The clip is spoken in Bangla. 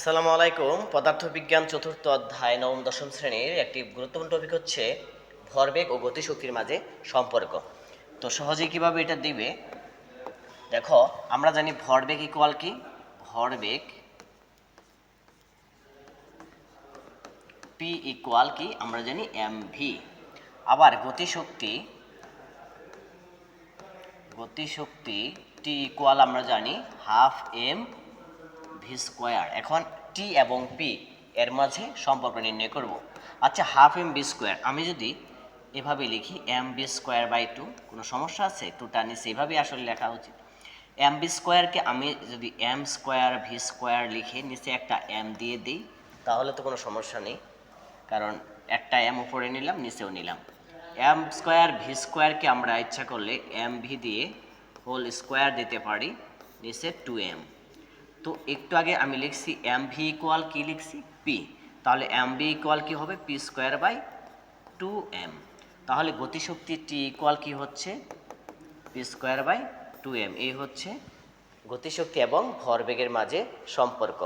আসসালামু আলাইকুম। পদার্থবিজ্ঞান চতুর্থ অধ্যায় নবম দশম শ্রেণির একটি গুরুত্বপূর্ণ টপিক হচ্ছে ভরবেগ ও গতিশক্তির মাঝে সম্পর্ক। তো সহজেই কীভাবে এটা দিবে? দেখো, আমরা জানি ভরবেগ ইকুয়াল কি? ভরবেগ পি ইকুয়াল কি? আমরা জানি এম ভি আবার গতিশক্তি গতিশক্তি টি ইকুয়াল আমরা জানি হাফ এম ভি স্কোয়ার এখন টি এবং পি এর মাঝে সম্পর্ক নির্ণয় করব। আচ্ছা হাফ এম বি স্কোয়ার আমি যদি এভাবে লিখি M B square by two কোনো সমস্যা আছে? টুটা নিচে এভাবেই আসলে লেখা উচিত। এম বি স্কোয়ারকে আমি যদি এম স্কোয়ার ভি স্কোয়ার লিখে নিচে একটা এম দিয়ে দিই, তাহলে তো কোনো সমস্যা নেই। কারণ একটা এম উপরে নিলাম, নিচেও নিলাম। এম স্কোয়ার ভি স্কোয়ারকে আমরা ইচ্ছা করলে এম ভি দিয়ে হোল স্কোয়ার দিতে পারি, নিচে টু এম তো একটু আগে আমি লিখছি এম ভি ইকুয়াল কী লিখছি? পি তাহলে এম ভি ইকুয়াল কী হবে? P square by two M তাহলে গতিশক্তি টি ইকুয়াল কী হচ্ছে? P square by two M এই হচ্ছে গতিশক্তি এবং ভরবেগের মাঝে সম্পর্ক।